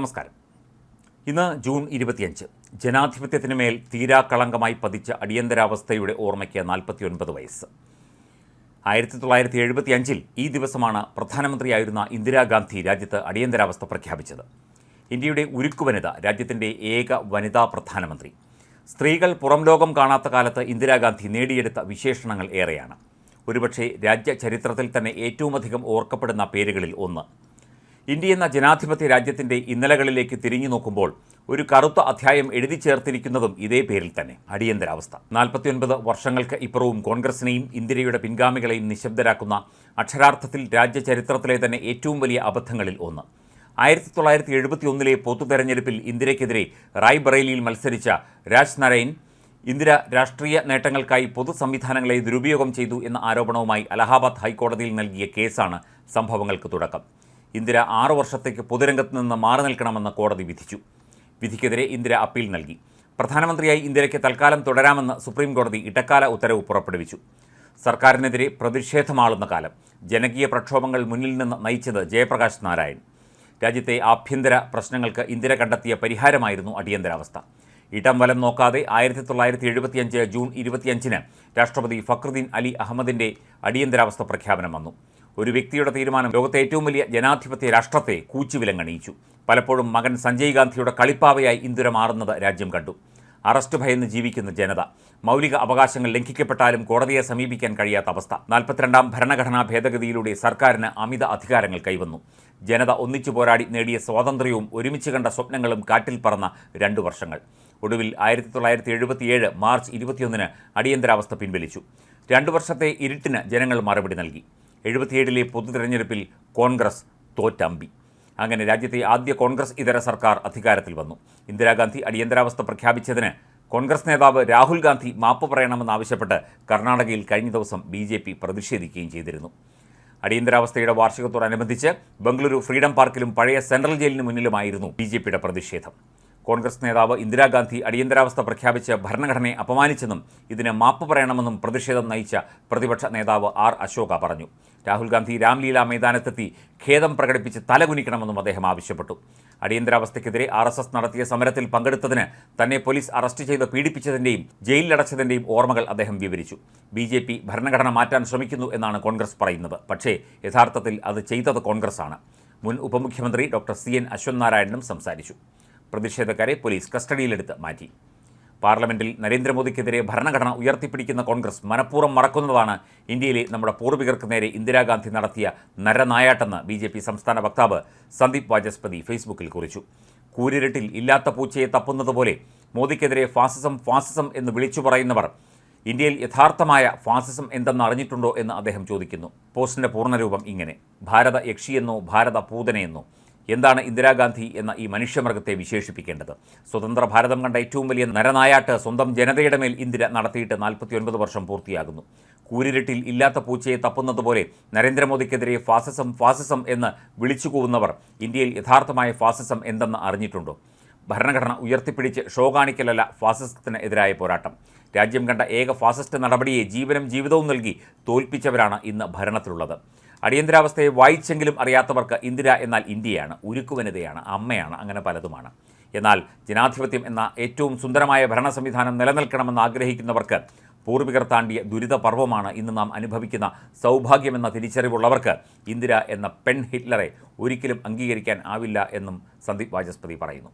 നമസ്കാരം. ഇന്ന് ജൂൺ ഇരുപത്തിയഞ്ച്. ജനാധിപത്യത്തിന് മേൽ തീരാക്കളങ്കമായി പതിച്ച അടിയന്തരാവസ്ഥയുടെ ഓർമ്മയ്ക്ക് നാൽപ്പത്തിയൊൻപത് വയസ്സ്. ആയിരത്തി തൊള്ളായിരത്തി ഈ ദിവസമാണ് പ്രധാനമന്ത്രിയായിരുന്ന ഇന്ദിരാഗാന്ധി രാജ്യത്ത് അടിയന്തരാവസ്ഥ പ്രഖ്യാപിച്ചത്. ഇന്ത്യയുടെ ഉരുക്കു വനിത രാജ്യത്തിന്റെ ഏക വനിതാ പ്രധാനമന്ത്രി. സ്ത്രീകൾ പുറം ലോകം കാണാത്ത കാലത്ത് ഇന്ദിരാഗാന്ധി നേടിയെടുത്ത വിശേഷണങ്ങൾ ഏറെയാണ്. ഒരുപക്ഷെ രാജ്യചരിത്രത്തിൽ തന്നെ ഏറ്റവുമധികം ഓർക്കപ്പെടുന്ന പേരുകളിൽ ഒന്ന്. ഇന്ത്യ എന്ന ജനാധിപത്യ രാജ്യത്തിന്റെ ഇന്നലകളിലേക്ക് തിരിഞ്ഞു നോക്കുമ്പോൾ ഒരു കറുത്ത അധ്യായം എഴുതി ചേർത്തിരിക്കുന്നതും ഇതേ പേരിൽ തന്നെ. അടിയന്തരാവസ്ഥ. നാൽപ്പത്തിയൊൻപത് വർഷങ്ങൾക്ക് ഇപ്പുറവും കോൺഗ്രസിനെയും ഇന്ദിരയുടെ പിൻഗാമികളെയും നിശബ്ദരാക്കുന്ന അക്ഷരാർത്ഥത്തിൽ രാജ്യചരിത്രത്തിലെ തന്നെ ഏറ്റവും വലിയ അബദ്ധങ്ങളിൽ ഒന്ന്. ആയിരത്തി തൊള്ളായിരത്തി എഴുപത്തി ഒന്നിലെ പൊതു തെരഞ്ഞെടുപ്പിൽ ഇന്ദിരയ്ക്കെതിരെ റായ്ബറേലിയിൽ മത്സരിച്ച രാജ് ഇന്ദിര രാഷ്ട്രീയ നേട്ടങ്ങൾക്കായി പൊതു സംവിധാനങ്ങളെ ദുരുപയോഗം ചെയ്തു എന്ന ആരോപണവുമായി അലഹാബാദ് ഹൈക്കോടതിയിൽ നൽകിയ കേസാണ് സംഭവങ്ങൾക്ക് തുടക്കം. ഇന്ദിര ആറു വർഷത്തേക്ക് പൊതുരംഗത്ത് നിന്ന് മാറി നിൽക്കണമെന്ന് കോടതി വിധിച്ചു. വിധിക്കെതിരെ ഇന്ദിര അപ്പീൽ നൽകി. പ്രധാനമന്ത്രിയായി ഇന്ദിരയ്ക്ക് തൽക്കാലം തുടരാമെന്ന് സുപ്രീം കോടതി ഇടക്കാല ഉത്തരവ് പുറപ്പെടുവിച്ചു. സർക്കാരിനെതിരെ പ്രതിഷേധമാളുന്ന കാലം. ജനകീയ പ്രക്ഷോഭങ്ങൾ മുന്നിൽ നിന്ന് നയിച്ചത് ജയപ്രകാശ് നാരായൺ. രാജ്യത്തെ ആഭ്യന്തര പ്രശ്നങ്ങൾക്ക് ഇന്ദിര കണ്ടെത്തിയ പരിഹാരമായിരുന്നു അടിയന്തരാവസ്ഥ. ഇടം വലം നോക്കാതെ ആയിരത്തി തൊള്ളായിരത്തി എഴുപത്തിയഞ്ച് ജൂൺ ഇരുപത്തിയഞ്ചിന് രാഷ്ട്രപതി ഫക്രുദ്ദീൻ അലി അഹമ്മദിന്റെ അടിയന്തരാവസ്ഥ പ്രഖ്യാപനം വന്നു. ഒരു വ്യക്തിയുടെ തീരുമാനം ലോകത്തെ ഏറ്റവും വലിയ ജനാധിപത്യ രാഷ്ട്രത്തെ കൂച്ചുവിലങ്ങണിയിച്ചു. പലപ്പോഴും മകൻ സഞ്ജയ് ഗാന്ധിയുടെ കളിപ്പാവയായി ഇന്ദിര മാറുന്നത് രാജ്യം കണ്ടു. അറസ്റ്റ് ഭയന്ന് ജീവിക്കുന്ന ജനത മൗലിക അവകാശങ്ങൾ ലംഘിക്കപ്പെട്ടാലും കോടതിയെ സമീപിക്കാൻ കഴിയാത്ത അവസ്ഥ. നാൽപ്പത്തിരണ്ടാം ഭരണഘടനാ ഭേദഗതിയിലൂടെ സർക്കാരിന് അമിത അധികാരങ്ങൾ കൈവന്നു. ജനത ഒന്നിച്ചു പോരാടി നേടിയ സ്വാതന്ത്ര്യവും ഒരുമിച്ച് കണ്ട സ്വപ്നങ്ങളും കാറ്റിൽ പറന്ന രണ്ടു വർഷങ്ങൾ. ഒടുവിൽ ആയിരത്തി തൊള്ളായിരത്തി എഴുപത്തിയേഴ് മാർച്ച് ഇരുപത്തിയൊന്നിന് അടിയന്തരാവസ്ഥ പിൻവലിച്ചു. രണ്ടു വർഷത്തെ ഇരുട്ടിന് ജനങ്ങൾ മറുപടി നൽകി. എഴുപത്തിയേഴിലെ പൊതു തെരഞ്ഞെടുപ്പിൽ കോൺഗ്രസ് തോറ്റമ്പി. അങ്ങനെ രാജ്യത്തെ ആദ്യ കോൺഗ്രസ് ഇതര സർക്കാർ അധികാരത്തിൽ വന്നു. ഇന്ദിരാഗാന്ധി അടിയന്തരാവസ്ഥ പ്രഖ്യാപിച്ചതിന് കോൺഗ്രസ് നേതാവ് രാഹുൽ ഗാന്ധി മാപ്പ് പറയണമെന്നാവശ്യപ്പെട്ട് കർണാടകയിൽ കഴിഞ്ഞ ദിവസം ബി ജെ പി പ്രതിഷേധിക്കുകയും ചെയ്തിരുന്നു. അടിയന്തരാവസ്ഥയുടെ വാർഷികത്തോടനുബന്ധിച്ച് ബംഗളൂരു ഫ്രീഡം പാർക്കിലും പഴയ സെൻട്രൽ ജയിലിന് മുന്നിലുമായിരുന്നു ബി പ്രതിഷേധം. കോൺഗ്രസ് നേതാവ് ഇന്ദിരാഗാന്ധി അടിയന്തരാവസ്ഥ പ്രഖ്യാപിച്ച് ഭരണഘടനയെ അപമാനിച്ചെന്നും ഇതിന് മാപ്പ് പറയണമെന്നും പ്രതിഷേധം നയിച്ച പ്രതിപക്ഷ നേതാവ് ആർ അശോക പറഞ്ഞു. രാഹുൽ ഗാന്ധി രാംലീല മൈതാനത്തെത്തി ഖേദം പ്രകടിപ്പിച്ച് തലകുനിക്കണമെന്നും അദ്ദേഹം ആവശ്യപ്പെട്ടു. അടിയന്തരാവസ്ഥയ്ക്കെതിരെ ആർ എസ് എസ് നടത്തിയ സമരത്തിൽ പങ്കെടുത്തതിന് തന്നെ പോലീസ് അറസ്റ്റ് ചെയ്ത് പീഡിപ്പിച്ചതിന്റെയും ജയിലിലടച്ചതിന്റെയും ഓർമ്മകൾ അദ്ദേഹം വിവരിച്ചു. ബി ജെ പി ഭരണഘടന മാറ്റാൻ ശ്രമിക്കുന്നു എന്നാണ് കോൺഗ്രസ് പറയുന്നത്. പക്ഷേ യഥാർത്ഥത്തിൽ അത് ചെയ്തത് കോൺഗ്രസ് ആണ് മുൻ ഉപമുഖ്യമന്ത്രി ഡോക്ടർ സി എൻ അശ്വന്ത് നാരായണനും സംസാരിച്ചു. പ്രതിഷേധക്കാരെ പോലീസ് കസ്റ്റഡിയിലെടുത്ത് മാറ്റി. പാർലമെന്റിൽ നരേന്ദ്രമോദിക്കെതിരെ ഭരണഘടന ഉയർത്തിപ്പിടിക്കുന്ന കോൺഗ്രസ് മനഃപൂർവം മറക്കുന്നതാണ് ഇന്ത്യയിലെ നമ്മുടെ പൂർവികർക്ക് നേരെ ഇന്ദിരാഗാന്ധി നടത്തിയ നരനായാട്ടെന്ന് ബി ജെ പി സംസ്ഥാന വക്താവ് സന്ദീപ് വാചസ്പതി ഫേസ്ബുക്കിൽ കുറിച്ചു. കൂരിരട്ടിൽ ഇല്ലാത്ത പൂച്ചയെ തപ്പുന്നതുപോലെ മോദിക്കെതിരെ ഫാസിസം ഫാസിസം എന്ന് വിളിച്ചു പറയുന്നവർ ഇന്ത്യയിൽ യഥാർത്ഥമായ ഫാസിസം എന്തെന്ന് അറിഞ്ഞിട്ടുണ്ടോ എന്ന് അദ്ദേഹം ചോദിക്കുന്നു. പോസ്റ്റിന്റെ പൂർണരൂപം ഇങ്ങനെ. ഭാരത യക്ഷിയെന്നോ ഭാരത പൂതനയെന്നോ എന്താണ് ഇന്ദിരാഗാന്ധി എന്ന ഈ മനുഷ്യമൃഗത്തെ വിശേഷിപ്പിക്കേണ്ടത്? സ്വതന്ത്ര ഭാരതം കണ്ട ഏറ്റവും വലിയ നരനായാട്ട് സ്വന്തം ജനതയുടെ മേൽ ഇന്ദിര നടത്തിയിട്ട് നാൽപ്പത്തിയൊൻപത് വർഷം പൂർത്തിയാകുന്നു. കൂരിരുട്ടിൽ ഇല്ലാത്ത പൂച്ചയെ തപ്പുന്നതുപോലെ നരേന്ദ്രമോദിക്കെതിരെ ഫാസിസം ഫാസിസം എന്ന് വിളിച്ചു വിളിച്ചുകൂവുന്നവർ ഇന്ത്യയിൽ യഥാർത്ഥമായ ഫാസിസം എന്തെന്ന് അറിഞ്ഞിട്ടുണ്ടോ? ഭരണഘടന ഉയർത്തിപ്പിടിച്ച് ഷോ കാണിക്കലല്ല ഫാസിസത്തിന് എതിരായ പോരാട്ടം. രാജ്യം കണ്ട ഏക ഫാസിസ്റ്റ് നടപടിയെ ജീവനും ജീവിതവും നൽകി തോൽപ്പിച്ചവരാണ് ഇന്ന് ഭരണത്തിലുള്ളത്. അടിയന്തരാവസ്ഥയെ വായിച്ചെങ്കിലും അറിയാത്തവർക്ക് ഇന്ദിര എന്നാൽ ഇന്ത്യയാണ് ഉരുക്കുവനിതയാണ് അമ്മയാണ് അങ്ങനെ പലതുമാണ്. എന്നാൽ ജനാധിപത്യം എന്ന ഏറ്റവും സുന്ദരമായ ഭരണ സംവിധാനം നിലനിൽക്കണമെന്ന് ആഗ്രഹിക്കുന്നവർക്ക് പൂർവികർ താണ്ടിയ ദുരിത പർവമാണ് ഇന്ന് നാം അനുഭവിക്കുന്ന സൗഭാഗ്യമെന്ന തിരിച്ചറിവുള്ളവർക്ക് ഇന്ദിര എന്ന പെൺ ഹിറ്റ്ലറെ ഒരിക്കലും അംഗീകരിക്കാൻ ആവില്ല എന്നും സന്ദീപ് വാചസ്പതി പറയുന്നു.